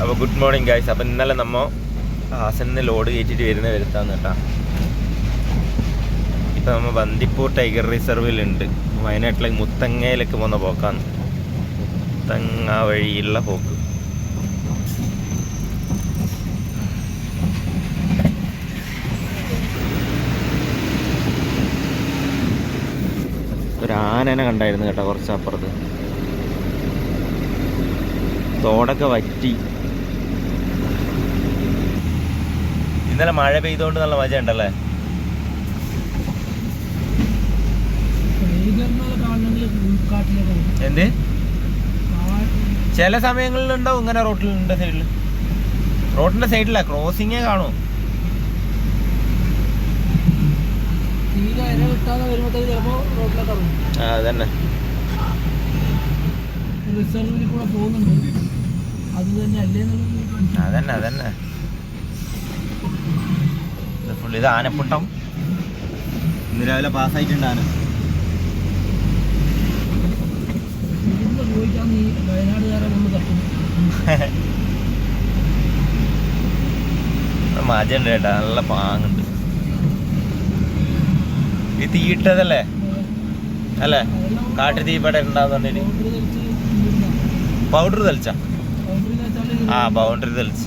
അപ്പോൾ good morning guys അപ്പോൾ ഇന്നലെ നമ്മൾ ഹാസനിന്ന് ലോഡ് കയറ്റിയിട്ട് വരുന്ന വരുത്താന്ന് കേട്ടോ. ഇപ്പം നമ്മൾ ബന്ദിപ്പൂർ ടൈഗർ റിസർവിലുണ്ട് വയനാട്ടിലേക്ക് മുത്തങ്ങയിലേക്ക് പോകുന്ന പോക്കാന്ന്. മുത്തങ്ങ വഴിയുള്ള പോക്ക്. ഒരു ആനനെ കണ്ടായിരുന്നു കേട്ടോ കുറച്ച് അപ്പുറത്ത് തോടൊക്കെ വറ്റി. ഇന്നലെ മഴ പെയ്തോണ്ട് നല്ല മജ ഉണ്ടല്ലേ എന്ത്? ചില സമയങ്ങളിൽ ഉണ്ടാവും ഇങ്ങനെ റോട്ടിലുണ്ട് സൈഡിൽ റോഡിന്റെ സൈഡിലാ ക്രോസിങ്ങേ കാണൂ. അതന്നെ. അതന്നെ കിട്ടാതെ ഫുൾ ഇത് ആനപ്പുട്ടം. ഇന്ന് രാവിലെ പാസ്സായിട്ടുണ്ട് ആന. മജുണ്ട് കേട്ടാ നല്ല പാങ്ങുണ്ട്. ഈ തീയിട്ടതല്ലേ? അല്ലേ? കാട്ടു തീ ഇവിടെ ഉണ്ടാവുന്നുണ്ടെങ്കിൽ പൗഡർ തെളിച്ച? ആ പൗഡർ തെളിച്ച്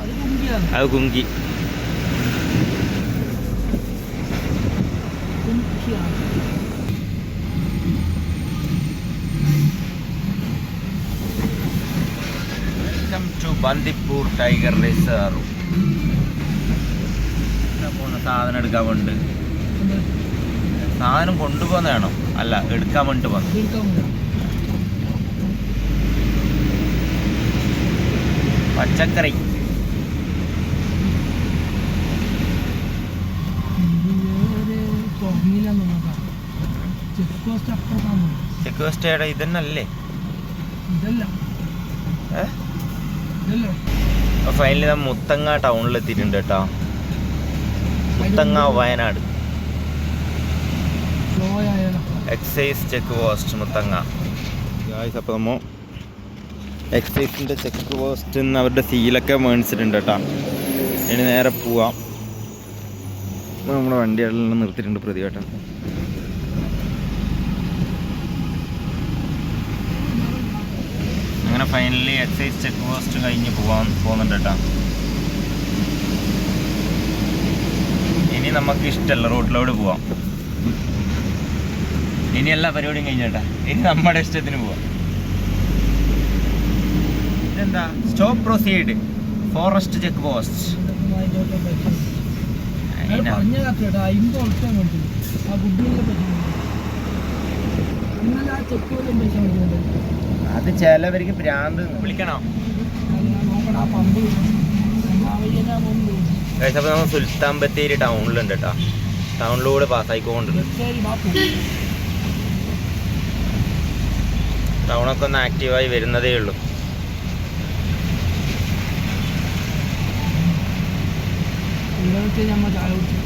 അത് കുങ്കിയാണ് അത് Kumki welcome to Bandipur tiger reserve പോകുന്ന സാധനം എടുക്കാൻ വേണ്ടി. സാധനം കൊണ്ടുപോകുന്നതാണോ അല്ല എടുക്കാൻ വേണ്ടി വന്നു. പച്ചക്കറി. ചെക്ക് പോസ്റ്റ് പോസ്റ്റ് ഇതന്നല്ലേ? ഫൈനലി നമ്മൾ മുത്തങ്ങ ടൗണിൽ എത്തിയിട്ടുണ്ട് കേട്ടോ. Muthanga Wayanad. Excise check post Muthanga. അപ്പോൾ നമ്മൾ എക്സൈസിന്റെ ചെക്ക് പോസ്റ്റ് അവരുടെ സീലൊക്കെ മേടിച്ചിട്ടുണ്ട് കേട്ടോ. ഇനി നേരെ പോവാം. നമ്മുടെ വണ്ടികളെല്ലാം നിർത്തിയിട്ടുണ്ട് പ്രതിവട്ടം അങ്ങനെ ഫൈനലി എക്സൈസ് ചെക്ക് പോസ്റ്റ് കഴിഞ്ഞ് പോവാൻ പോകുന്നുണ്ട് കേട്ടോ. ഇനി നമുക്ക് ഇഷ്ടമല്ല റോട്ടിലൂടെ പോവാം. ഇനി എല്ലാ പരിപാടിയും കഴിഞ്ഞേട്ടാ ഇനി നമ്മുടെ ഇഷ്ടത്തിന് പോവാം. ഇതെന്താ? Stop proceed forest check post പറഞ്ഞ ആ ബുദ്ധിമുട്ടിനെ പറ്റി. ഇന്നലെ ആ ചെക്ക് പോലും പൈസ കൊടുക്കുന്നുണ്ട് അത് ചിലവർക്ക് ഭ്രാന്ത് വിളിക്കണോ. നോക്കണം ആ പമ്പ് ആ വഴി തന്നെ പോകുന്നു കഴിച്ച നമ്മൾ സുൽത്താൻ ബത്തേരി ടൗണിലുണ്ട് കേട്ടോ. ടൗണിലൂടെ പാസ്സായിക്കൊണ്ടുണ്ട് ബത്തേരി ബാപ്പു ടൗണൊക്കെ ഒന്ന് ആക്റ്റീവായി വരുന്നതേ ഉള്ളൂ. ഇവിടെ വെച്ച് നമ്മൾ ചായ കുടിച്ചു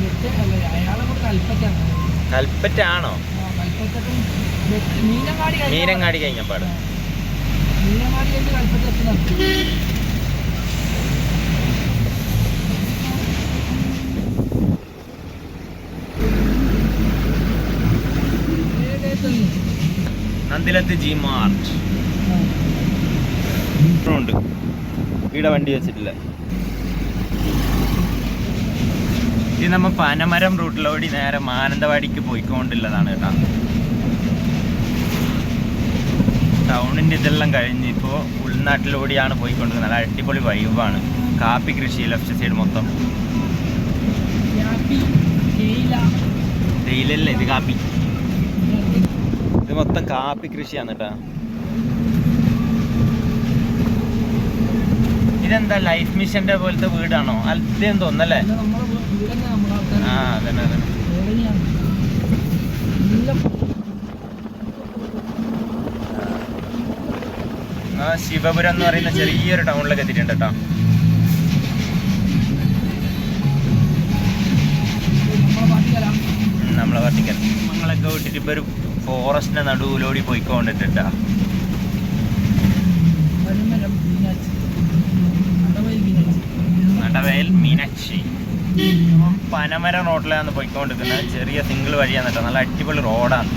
ബെറ്റ് അല്ല അയാളെ കൂടെ കൽപ്പറ്റാണ് മീനങ്ങാടി കഴിഞ്ഞ മീനങ്ങാടി കഴിഞ്ഞപ്പാട്. മീനങ്ങാടി കഴിഞ്ഞ് നന്ദിലത്ത് ജി മാർട്ട്. ഉണ്ട്. ഇവിടെ വണ്ടി വെച്ചിട്ടില്ല. ഇത് നമ്മ പനമരം റൂട്ടിലോടി നേരെ മാനന്തവാടിക്ക് പോയിക്കൊണ്ടുള്ളതാണ് കേട്ടോ. ടൗണിന്റെ ഇതെല്ലാം കഴിഞ്ഞ് ഇപ്പോൾ ഉൾനാട്ടിലൂടെയാണ് പോയിക്കൊണ്ടിരുന്നത് നല്ല അടിപൊളി വൈബാണ് കാപ്പി കൃഷി ലെഫ്റ്റ് സൈഡ് മൊത്തം. തേയിലല്ലേ ഇത് കാപ്പി? ഇത് മൊത്തം കാപ്പി കൃഷിയാണ് കേട്ടോ. ഇതെന്താ ലൈഫ് മിഷന്റെ പോലത്തെ വീടാണോ? അത്യം തോന്നല്ലേ ആ ശിവപുരം എന്ന് പറയുന്ന ചെറിയൊരു ടൗണിലൊക്കെ എത്തിയിട്ടുണ്ട് കേട്ടോ. നമ്മളെ വർട്ടിക്കൽ നമ്മളൊക്കെ വിട്ടിട്ട് ഇപ്പൊ ഒരു ഫോറസ്റ്റിന്റെ നടുവിലൂടി പോയിക്കൊണ്ടിട്ടാ മീനാക്ഷി. പനമര റോഡിലാണ് പോയിക്കൊണ്ടിരിക്കുന്നത്. ചെറിയ സിംഗിൾ വഴിയാണ് കേട്ടോ. നല്ല അടിപൊളി റോഡാണ്.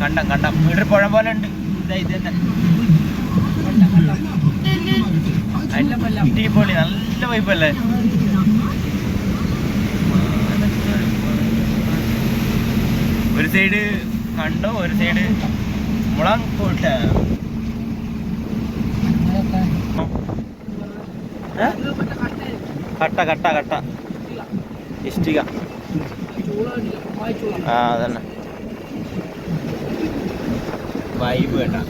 കണ്ടം കണ്ടം. ഇവിടെ പുഴ പോലെ ഉണ്ട്. ഇതാ അടിപൊളി നല്ല വൈബല്ലേ ഒരു സൈഡ് കണ്ടോ ഒരു സൈഡ് മുളം കട്ട കട്ട കട്ട. ഇഷ്ടിക. ആ അതന്നെ. വൈബ് കേട്ടാ.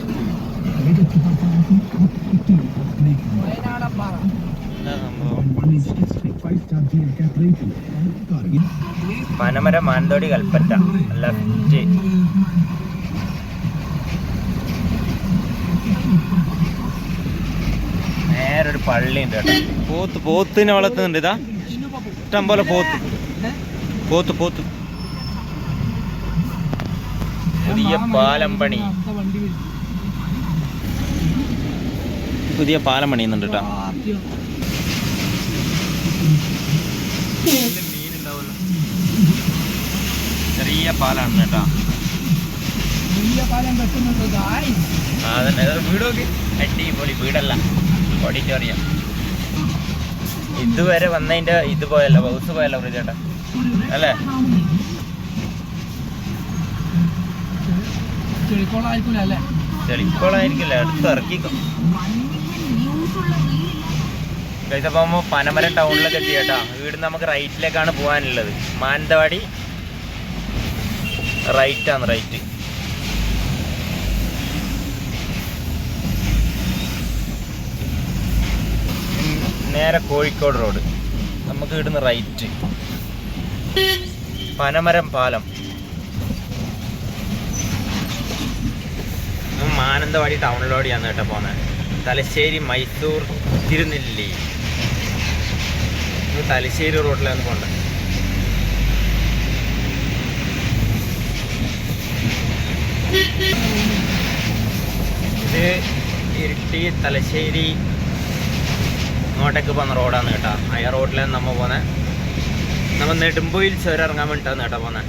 പനമര മാനന്തോടി കൽപ്പറ്റ. ലെഫ്റ്റ് നേരെ ഒരു പള്ളി ഉണ്ട് കേട്ടോ. പോത്ത് പോത്തിനെ വളർത്തുന്നുണ്ട് ഇതാ. ഇഷ്ടം പോലെ പോത്ത്. പോത്ത് പോത്ത്. പുതിയ പാലം പണി പുതിയ പാലം പണിയുന്നുണ്ട് കേട്ടോ ചെറിയ പാലാണ് കേട്ടോ. വീടൊക്കെ. അടിപൊളി വീടല്ല. ഓഡിറ്റോറിയം ഇതുവരെ വന്നതിന്റെ ഇത് പോയല്ലോ ബൗസ് പോയല്ലോ ചേട്ടാ അല്ലേ? ചെളിക്കോളായിരിക്കൂല അല്ലേ ചെളിക്കോളായിരിക്കില്ല അടുത്ത് ഇറക്കിക്കും. കഴിച്ചപ്പോ പനമരം ടൗണിലൊക്കെ എത്തി കേട്ടാ വീട് നമുക്ക് റൈറ്റിലേക്കാണ് പോകാനുള്ളത്. മാനന്തവാടി. റൈറ്റാണ് റൈറ്റ് നേരെ കോഴിക്കോട് റോഡ്. നമുക്ക് ഇവിടുന്ന് റൈറ്റ് പനമരം പാലം. മാനന്തവാടി ടൗണിലോടെയാണ് കേട്ടോ പോകുന്നത് തലശ്ശേരി മൈസൂർ തിരുനെല്ലി. തലശ്ശേരി റോഡിലാണ് പോകേണ്ടത് ഇത് ഇരിട്ടി തലശ്ശേരി ഇങ്ങോട്ടേക്ക് പോകുന്ന റോഡാണ് കേട്ടോ. അയ റോഡിലാണ് നമ്മൾ പോകുന്നത് നമ്മൾ നെടുമ്പോയിൽ ചുരം ഇറങ്ങാൻ വേണ്ടിയിട്ടാണ് കേട്ടോ പോകുന്നത്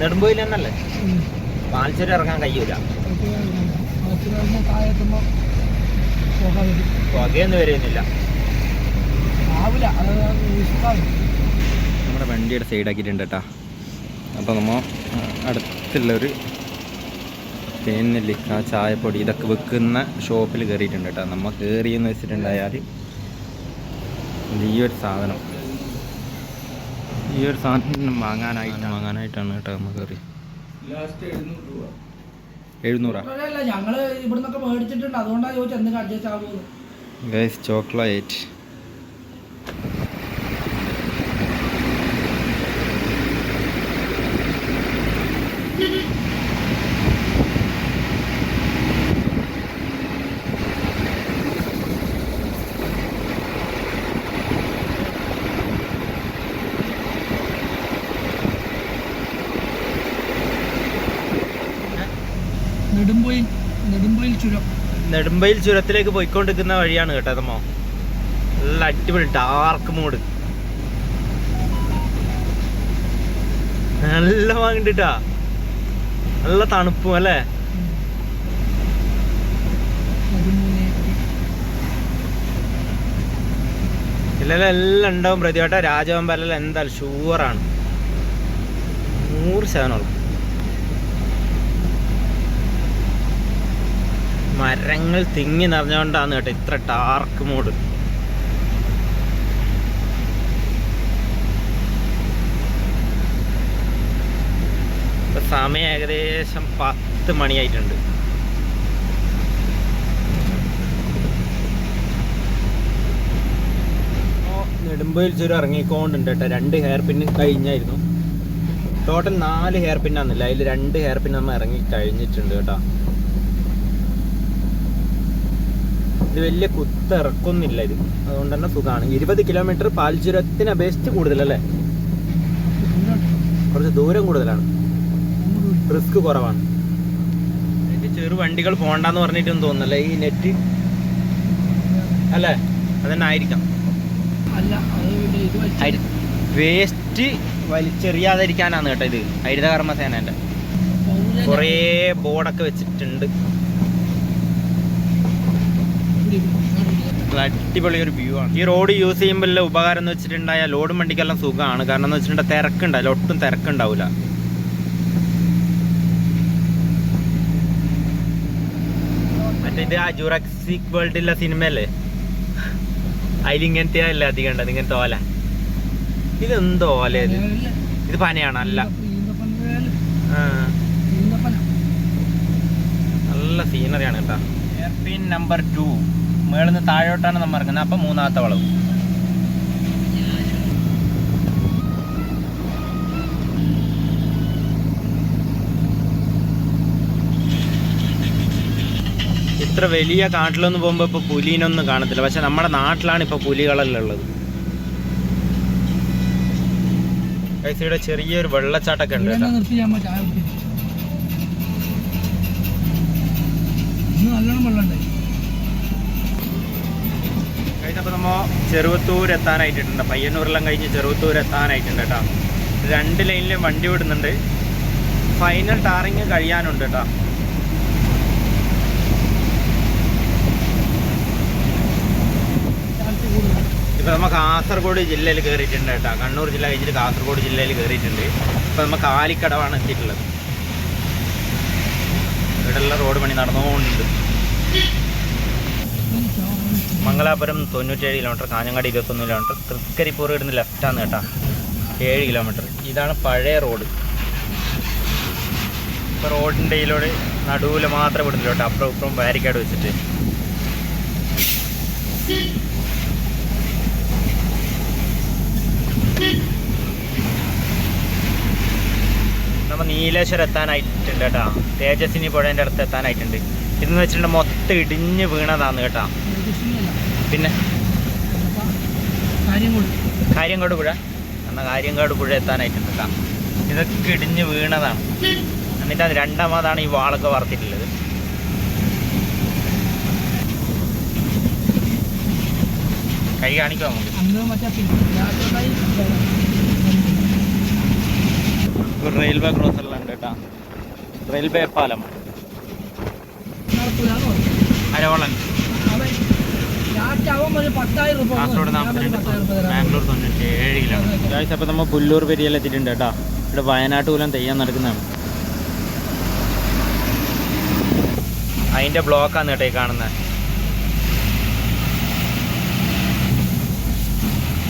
നെടുമ്പോയിൽ തന്നെയല്ലേ? പാൽച്ചുരം ഇറങ്ങാൻ കഴിയൂല. പുകയൊന്നും വരുന്നില്ല നമ്മുടെ വണ്ടിയുടെ സൈഡാക്കിയിട്ടുണ്ട് കേട്ടോ. അപ്പോൾ നമ്മൾ അടുത്തുള്ളൊരു തേനെല്ലിക്ക ചായപ്പൊടി ഇതൊക്കെ വെക്കുന്ന ഷോപ്പിൽ കയറിയിട്ടുണ്ട് കേട്ടോ. നമ്മൾ കയറിയെന്ന് വെച്ചിട്ടുണ്ടായാൽ ഈ ഒരു സാധനം. ഈ ഒരു സാധനം വാങ്ങാനായിട്ട് വാങ്ങാനായിട്ടാണ് കേട്ടോ നമ്മൾ കയറി. എഴുന്നൂറാ അല്ല ഞങ്ങൾ ഇവിടുന്നൊക്കെ മേടിച്ചിട്ടുണ്ട്. അതുകൊണ്ടാണ് ചോദിച്ചത് എന്തെങ്കിലും അഡ്ജസ്റ്റ് ആവുമോ ചോക്ലേറ്റ് നെടുമ്പൊയിൽ നെടുമ്പൊയിൽ ചുരം നെടുമ്പയിൽ ചുരത്തിലേക്ക് പോയിക്കൊണ്ടിരിക്കുന്ന വഴിയാണ് കേട്ടോ അതമ്മോ നല്ല അടിപൊളി ഡാർക്ക് മൂഡ് നല്ല വാങ്ങിട്ടാ നല്ല തണുപ്പും അല്ലേ? എല്ലാം ഉണ്ടാവും പ്രതിവട്ട രാജവമ്പലെല്ലാം എന്തായാലും ഷുവറാണ് നൂറ് ശതമാനം മരങ്ങൾ തിങ്ങി നിറഞ്ഞുകൊണ്ടാണ് കേട്ടോ ഇത്ര ഡാർക്ക് മൂഡ് ഇപ്പൊ സമയം ഏകദേശം പത്ത് മണിയായിട്ടുണ്ട്. നെടുമ്പയിൽ ചുരം ഇറങ്ങിക്കൊണ്ടുണ്ട് കേട്ടോ. രണ്ട് ഹെയർ പിൻ കഴിഞ്ഞായിരുന്നു. ടോട്ടൽ നാല് ഹെയർ പിന്നാന്നില്ല അതിൽ രണ്ട് ഹെയർ പിൻ നമ്മൾ ഇറങ്ങി കഴിഞ്ഞിട്ടുണ്ട് കേട്ടോ. ഇത് വലിയ കുത്തിറക്കൊന്നുമില്ല ഇത്. അതുകൊണ്ട് തന്നെ സുഖമാണ്. ഇരുപത് കിലോമീറ്റർ പാൽചുരത്തിന് അപേക്ഷിച്ച് കൂടുതലല്ലേ? കുറച്ച് ദൂരം കൂടുതലാണ്. റിസ്ക് കുറവാണ്. ഇത് ചെറു വണ്ടികൾ പോകണ്ടെന്ന് പറഞ്ഞിട്ടൊന്നും തോന്നുന്നല്ലേ? ഈ നെറ്റ് അല്ലേ? അതന്നെ ആയിരിക്കാം. അല്ല അത് പിന്നെ ഇത് വെച്ച് വേസ്റ്റ് വലിച്ചെറിയാതിരിക്കാനാണ് കേട്ടോ ഇത്. ഹരിതകർമ്മസേനന്റെ കുറേ ബോർഡൊക്കെ വെച്ചിട്ടുണ്ട് ഇവിടെ ഇവിടെ നല്ല അടിപൊളി ഒരു വ്യൂ ആണ്. ഈ റോഡ് യൂസ് ചെയ്യുമ്പോൾ ഉപകാരം എന്ന് വെച്ചിട്ടുണ്ടായാൽ ലോഡും വണ്ടിക്കെല്ലാം സുഖമാണ്. കാരണം എന്ന് വെച്ചിട്ടുണ്ടെങ്കിൽ തിരക്കുണ്ടാവില്ല ഒട്ടും തിരക്കുണ്ടാവില്ല മറ്റേ ഇത് ആ ജുറാക്സിക് വേൾഡിലെ സിനിമയല്ലേ അതിലിങ്ങനത്തെ അല്ലേ? അധികം ഉണ്ടത് ഇങ്ങനത്തെ ഓല. ഇതെന്തോ ഓല ഇത്? ഇത് പനയാണ്? അല്ല. നല്ല സീനറിയാണ് കേട്ടോ. എയർപിൻ നമ്പർ ടു മേളിൽ നിന്ന് താഴോട്ടാണ് നമ്മൾ ഇറങ്ങുന്നത്. അപ്പം മൂന്നാമത്തെ വളവ്. ഇത്ര വലിയ കാട്ടിലൊന്നും പോകുമ്പോൾ ഇപ്പോൾ പുലീനൊന്നും കാണത്തില്ല. പക്ഷെ നമ്മുടെ നാട്ടിലാണ് ഇപ്പോൾ പുലികളല്ലുള്ളത് ഇവിടെ ചെറിയൊരു വെള്ളച്ചാട്ടമൊക്കെ ഉണ്ട് കേട്ടോ. നല്ലോണം നമ്മൾ ചെറുവത്തൂർ എത്താനായിട്ടുണ്ട് പയ്യന്നൂരെല്ലാം കഴിഞ്ഞ് ചെറുവത്തൂർ എത്താനായിട്ടുണ്ട് കേട്ടോ രണ്ട് ലൈനിലും വണ്ടി വിടുന്നുണ്ട് ഫൈനൽ ടാറിങ് കഴിയാനുണ്ട് കേട്ടോ ഇപ്പോൾ നമ്മൾ കാസർഗോഡ് ജില്ലയിൽ കയറിയിട്ടുണ്ട് കേട്ടോ കണ്ണൂർ ജില്ല കഴിഞ്ഞിട്ട് കാസർഗോഡ് ജില്ലയിൽ കയറിയിട്ടുണ്ട് ഇപ്പോൾ നമ്മൾ കാലിക്കടവാണ് എത്തിയിട്ടുള്ളത്. ഇവിടെയുള്ള റോഡ് പണി നടന്നുകൊണ്ടുണ്ട് മംഗലാപുരം തൊണ്ണൂറ്റേഴ് കിലോമീറ്റർ കാഞ്ഞങ്ങാട് ഇരുപത്തൊന്ന് കിലോമീറ്റർ തൃക്കരിപ്പൂർ ഇടുന്ന ലെഫ്റ്റാണ് കേട്ടോ. ഏഴ് കിലോമീറ്റർ ഇതാണ് പഴയ റോഡ് ഇപ്പോൾ റോഡിന്റെ ഇതിലൂടെ നടുവിൽ മാത്രമേ വിടുന്നില്ല കേട്ടോ. അപ്പുറം ഇപ്പുറം ബാരിക്കേഡ് വെച്ചിട്ട്. നമ്മൾ നീലേശ്വരം എത്താനായിട്ടുണ്ട് കേട്ടോ. തേജസ്വിനി പുഴേന്റെ അടുത്ത് എത്താനായിട്ടുണ്ട്. ഇതെന്ന് വെച്ചിട്ടുണ്ടെങ്കിൽ മൊത്തം ഇടിഞ്ഞ് വീണതാണ് കേട്ടോ. പിന്നെ കാര്യം കൂടി കാര്യങ്കോട് പുഴ. എന്നാൽ കാര്യങ്കോട് പുഴ എത്താനായിട്ടുണ്ട് കാരണം ഇതൊക്കെ ഇടിഞ്ഞ് വീണതാണ്. എന്നിട്ട് അത് രണ്ടാമതാണ് ഈ വാളൊക്കെ വറുത്തിട്ടുള്ളത്. കൈ കാണിക്കാം നമുക്ക്? റെയിൽവേ ക്രോസറിലുണ്ട് കേട്ടോ റെയിൽവേ പാലം. അരവളൻ കാസർഗോഡ് നാൽപ്പത്തിരണ്ട് ബാംഗ്ലൂർ തൊണ്ണൂറ്റി ഏഴ് കിലോമീറ്റർ ഗായ്സ് അപ്പോൾ നമ്മൾ പുല്ലൂർ പെരിയൽ എത്തിയിട്ടുണ്ട് കേട്ടോ. ഇവിടെ വയനാട്ട് പോലും തെയ്യാൻ നടക്കുന്നതാണ്. അതിന്റെ ബ്ലോക്കാണ് കേട്ടോ ഈ കാണുന്നത്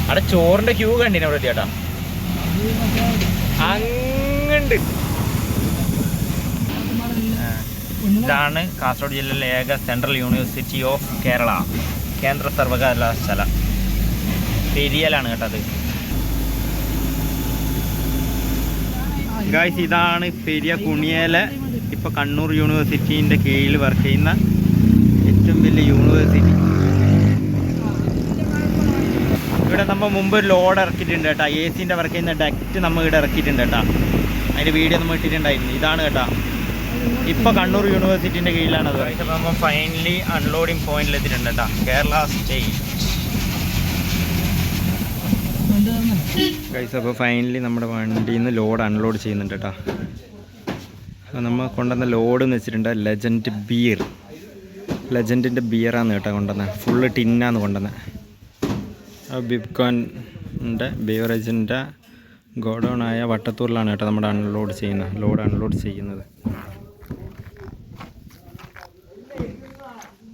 അവിടെ ചോറിന്റെ ക്യൂ കണ്ടിന് അവിടെ ചേട്ടാ അങ്ങണ്ട്. ഇതാണ് കാസർഗോഡ് ജില്ലയിലെ ഏക സെൻട്രൽ യൂണിവേഴ്സിറ്റി ഓഫ് കേരള കേന്ദ്ര സർവകലാശാല. പെരിയലാണ് കേട്ടത് ഗായ്സ് ഇതാണ് പെരിയ കുണിയേലെ ഇപ്പോൾ കണ്ണൂർ യൂണിവേഴ്സിറ്റീന്റെ കീഴിൽ വർക്ക് ചെയ്യുന്ന ഏറ്റവും വലിയ യൂണിവേഴ്സിറ്റി. ഇവിടെ നമ്മൾ മുമ്പ് ഒരു ലോഡ് ഇറക്കിയിട്ടുണ്ട് കേട്ടോ. എ സിന്റെ വർക്ക് ചെയ്യുന്ന ഡക്റ്റ് നമ്മൾ ഇവിടെ ഇറക്കിയിട്ടുണ്ട് കേട്ടോ. അതിന്റെ വീഡിയോ നമ്മൾ ഇട്ടിട്ടുണ്ടായിരുന്നു. ഇതാണ് കേട്ടോ. ഇപ്പോൾ കണ്ണൂർ യൂണിവേഴ്സിറ്റിന്റെ കീഴിലാണ് അത് നമ്മൾ ഫൈനലി അൺലോഡിങ് പോയിന്റിൽ എത്തിയിട്ടുണ്ട് കേട്ടോ കേരള സ്റ്റേറ്റ് ഗൈസ് അപ്പോൾ ഫൈനലി നമ്മുടെ വണ്ടിയിൽ നിന്ന് ലോഡ് അൺലോഡ് ചെയ്യുന്നുണ്ട് കേട്ടോ അപ്പോൾ നമ്മൾ കൊണ്ടുവന്ന ലോഡ് എന്ന് വെച്ചിട്ടുണ്ട് ലെജൻഡ് ബിയർ ലെജൻഡിന്റെ ബിയറാണ് കേട്ടോ കൊണ്ടുവന്നത് ഫുള്ള് ടിന്നാണ് കൊണ്ടുവന്നത് ബിബ്കോന്റെ ബിയറേജിന്റെ ഗോഡൗണായ വട്ടത്തൂരിലാണ് കേട്ടോ നമ്മുടെ അൺലോഡ് ചെയ്യുന്നത്. ലോഡ് അൺലോഡ് ചെയ്യുന്നത്.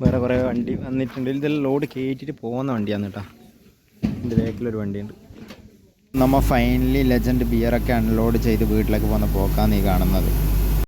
വേറെ കുറേ വണ്ടി വന്നിട്ടുണ്ട്. ഇതെല്ലാം ലോഡ് കയറ്റിയിട്ട് പോകുന്ന വണ്ടിയാണ് കേട്ടോ. എന്റെ ബാക്കിലൊരു വണ്ടിയുണ്ട്. നമ്മൾ ഫൈനലി ലെജൻഡ് ബിയറൊക്കെ അൺലോഡ് ചെയ്ത് വീട്ടിലേക്ക് പോകുന്ന പോക്കാണ് ഈ കാണുന്നത്.